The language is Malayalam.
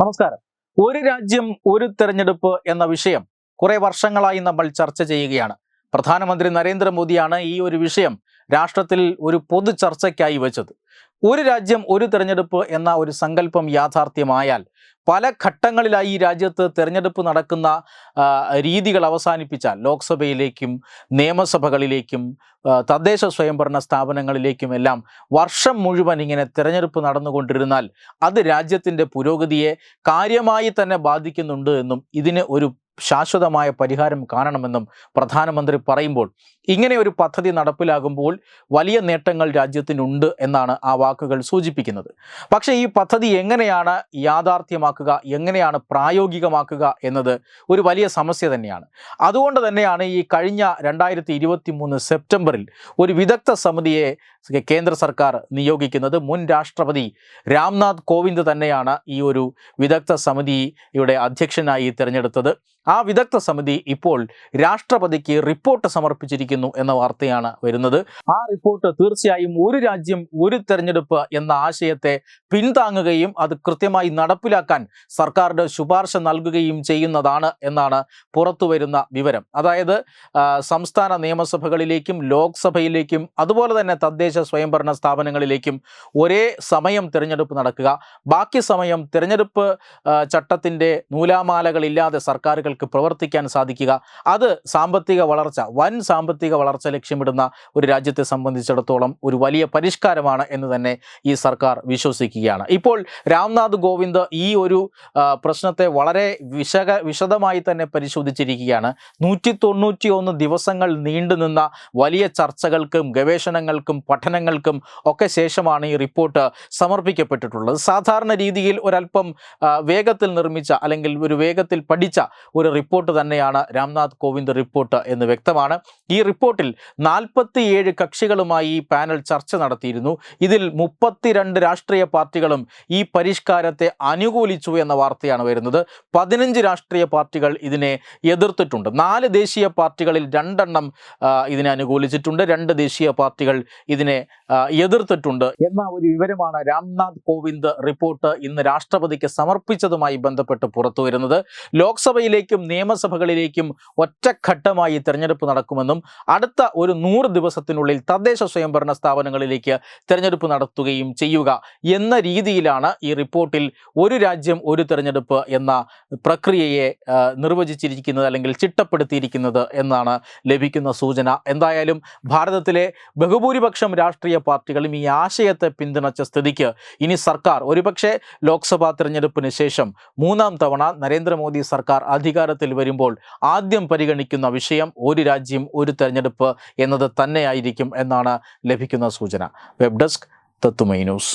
നമസ്കാരം. ഒരു രാജ്യം ഒരു തെരഞ്ഞെടുപ്പ് എന്ന വിഷയം കുറെ വർഷങ്ങളായി നമ്മൾ ചർച്ച ചെയ്യുകയാണ്. പ്രധാനമന്ത്രി നരേന്ദ്രമോദിയാണ് ഈ ഒരു വിഷയം രാഷ്ട്രത്തിൽ ഒരു പൊതു ചർച്ചയ്ക്കായി വെച്ചത്. ഒരു രാജ്യം ഒരു തെരഞ്ഞെടുപ്പ് എന്ന ഒരു സങ്കല്പം യാഥാർത്ഥ്യമായാൽ പല ഘട്ടങ്ങളിലായി ഈ രാജ്യത്ത് തെരഞ്ഞെടുപ്പ് നടക്കുന്ന രീതികൾ അവസാനിപ്പിച്ചാൽ ലോക്സഭയിലേക്കും നിയമസഭകളിലേക്കും തദ്ദേശ സ്വയംഭരണ സ്ഥാപനങ്ങളിലേക്കും എല്ലാം വർഷം മുഴുവൻ ഇങ്ങനെ തെരഞ്ഞെടുപ്പ് നടന്നുകൊണ്ടിരുന്നാൽ അത് രാജ്യത്തിന്റെ പുരോഗതിയെ കാര്യമായി തന്നെ ബാധിക്കുന്നുണ്ട് എന്നും ഇതിന് ഒരു ശാശ്വതമായ പരിഹാരം കാണണമെന്നും പ്രധാനമന്ത്രി പറയുമ്പോൾ ഇങ്ങനെ ഒരു പദ്ധതി നടപ്പിലാകുമ്പോൾ വലിയ നേട്ടങ്ങൾ രാജ്യത്തിനുണ്ട് എന്നാണ് ആ വാക്കുകൾ സൂചിപ്പിക്കുന്നത്. പക്ഷേ ഈ പദ്ധതി എങ്ങനെയാണ് യാഥാർത്ഥ്യമാക്കുക എങ്ങനെയാണ് പ്രായോഗികമാക്കുക എന്നത് ഒരു വലിയ സമസ്യ തന്നെയാണ്. അതുകൊണ്ട് തന്നെയാണ് ഈ കഴിഞ്ഞ രണ്ടായിരത്തി ഇരുപത്തി മൂന്ന് സെപ്റ്റംബറിൽ ഒരു വിദഗ്ധ സമിതിയെ കേന്ദ്ര സർക്കാർ നിയോഗിക്കുന്നത് മുൻ രാഷ്ട്രപതി രാംനാഥ് കോവിന്ദ് തന്നെയാണ് ഈ ഒരു വിദഗ്ധ സമിതിയുടെ അധ്യക്ഷനായി തിരഞ്ഞെടുത്തത്. ആ വിദഗ്ധ സമിതി ഇപ്പോൾ രാഷ്ട്രപതിക്ക് റിപ്പോർട്ട് സമർപ്പിച്ചിരിക്കുന്നു എന്ന വാർത്തയാണ് വരുന്നത്. ആ റിപ്പോർട്ട് തീർച്ചയായും ഒരു രാജ്യം ഒരു തെരഞ്ഞെടുപ്പ് എന്ന ആശയത്തെ പിന്താങ്ങുകയും അത് കൃത്യമായി നടപ്പിലാക്കാൻ സർക്കാരുടെ ശുപാർശ നൽകുകയും ചെയ്യുന്നതാണ് എന്നാണ് പുറത്തു വരുന്ന വിവരം. അതായത് സംസ്ഥാന നിയമസഭകളിലേക്കും ലോക്സഭയിലേക്കും അതുപോലെ തന്നെ തദ്ദേശ സ്വയംഭരണ സ്ഥാപനങ്ങളിലേക്കും ഒരേ സമയം തിരഞ്ഞെടുപ്പ് നടക്കുക. ബാക്കി സമയം തിരഞ്ഞെടുപ്പ് ചട്ടത്തിന്റെ നൂലാമാലകളില്ലാതെ സർക്കാരുകൾക്ക് പ്രവർത്തിക്കാൻ സാധിക്കുക. അത് സാമ്പത്തിക വളർച്ച വൻ സാമ്പത്തിക വളർച്ച ലക്ഷ്യമിടുന്ന ഒരു രാജ്യത്തെ സംബന്ധിച്ചിടത്തോളം ഒരു വലിയ പരിഷ്കാരമാണ് എന്ന് തന്നെ ഈ സർക്കാർ വിശ്വസിക്കുകയാണ്. ഇപ്പോൾ രാംനാഥ് കോവിന്ദ് ഈ ഒരു പ്രശ്നത്തെ വളരെ വിശക വിശദമായി തന്നെ പരിശോധിച്ചിരിക്കുകയാണ്. നൂറ്റി തൊണ്ണൂറ്റി ഒന്ന് ദിവസങ്ങൾ നീണ്ടുനിന്ന വലിയ ചർച്ചകൾക്കും ഗവേഷണങ്ങൾക്കും പഠനങ്ങൾക്കും ഒക്കെ ശേഷമാണ് ഈ റിപ്പോർട്ട് സമർപ്പിക്കപ്പെട്ടിട്ടുള്ളത്. സാധാരണ രീതിയിൽ ഒരല്പം വേഗത്തിൽ നിർമ്മിച്ച അല്ലെങ്കിൽ ഒരു വേഗത്തിൽ പഠിച്ച ഒരു റിപ്പോർട്ട് തന്നെയാണ് രാംനാഥ് കോവിന്ദ് റിപ്പോർട്ട് എന്ന് വ്യക്തമാണ്. ഈ റിപ്പോർട്ടിൽ നാൽപ്പത്തിയേഴ് കക്ഷികളുമായി ഈ പാനൽ ചർച്ച നടത്തിയിരുന്നു. ഇതിൽ മുപ്പത്തിരണ്ട് രാഷ്ട്രീയ പാർട്ടികളും ഈ പരിഷ്കാരത്തെ അനുകൂലിച്ചു എന്ന വാർത്തയാണ് വരുന്നത്. പതിനഞ്ച് രാഷ്ട്രീയ പാർട്ടികൾ ഇതിനെ എതിർത്തിട്ടുണ്ട്. നാല് ദേശീയ പാർട്ടികളിൽ രണ്ടെണ്ണം ഇതിനെ അനുകൂലിച്ചിട്ടുണ്ട്. രണ്ട് ദേശീയ പാർട്ടികൾ ഇതിനെ എതിർത്തിട്ടുണ്ട്. എന്ന ഒരു വിവരമാണ് രാംനാഥ് കോവിന്ദ് റിപ്പോർട്ട് ഇന്ന് രാഷ്ട്രപതിക്ക് സമർപ്പിച്ചതുമായി ബന്ധപ്പെട്ട് പുറത്തുവരുന്നത്. വരുന്നത് ലോക്സഭയിലേക്കും നിയമസഭകളിലേക്കും ഒറ്റഘട്ടമായി തെരഞ്ഞെടുപ്പ് നടക്കുമെന്നും അടുത്ത ഒരു നൂറ് ദിവസത്തിനുള്ളിൽ തദ്ദേശ സ്വയംഭരണ സ്ഥാപനങ്ങളിലേക്ക് തെരഞ്ഞെടുപ്പ് നടത്തുകയും ചെയ്യുക എന്ന രീതിയിലാണ് ഈ റിപ്പോർട്ടിൽ ഒരു രാജ്യം ഒരു തെരഞ്ഞെടുപ്പ് എന്ന പ്രക്രിയയെ നിർവചിച്ചിരിക്കുന്നത് അല്ലെങ്കിൽ ചിട്ടപ്പെടുത്തിയിരിക്കുന്നത് എന്നാണ് ലഭിക്കുന്ന സൂചന. എന്തായാലും ഭാരതത്തിലെ ബഹുഭൂരിപക്ഷം രാഷ്ട്രീയ പാർട്ടികളും ഈ ആശയത്തെ പിന്തുണച്ച സ്ഥിതിക്ക് ഇനി സർക്കാർ ഒരുപക്ഷെ ലോക്സഭാ തെരഞ്ഞെടുപ്പിന് ശേഷം മൂന്നാം തവണ നരേന്ദ്രമോദി സർക്കാർ അധികാരത്തിൽ വരുമ്പോൾ ആദ്യം പരിഗണിക്കുന്ന വിഷയം ഒരു രാജ്യം ഒരു തെരഞ്ഞെടുപ്പ് എന്നത് തന്നെയായിരിക്കും എന്നാണ് ലഭിക്കുന്ന സൂചന. വെബ് ഡെസ്ക് തത്തുമൈ ന്യൂസ്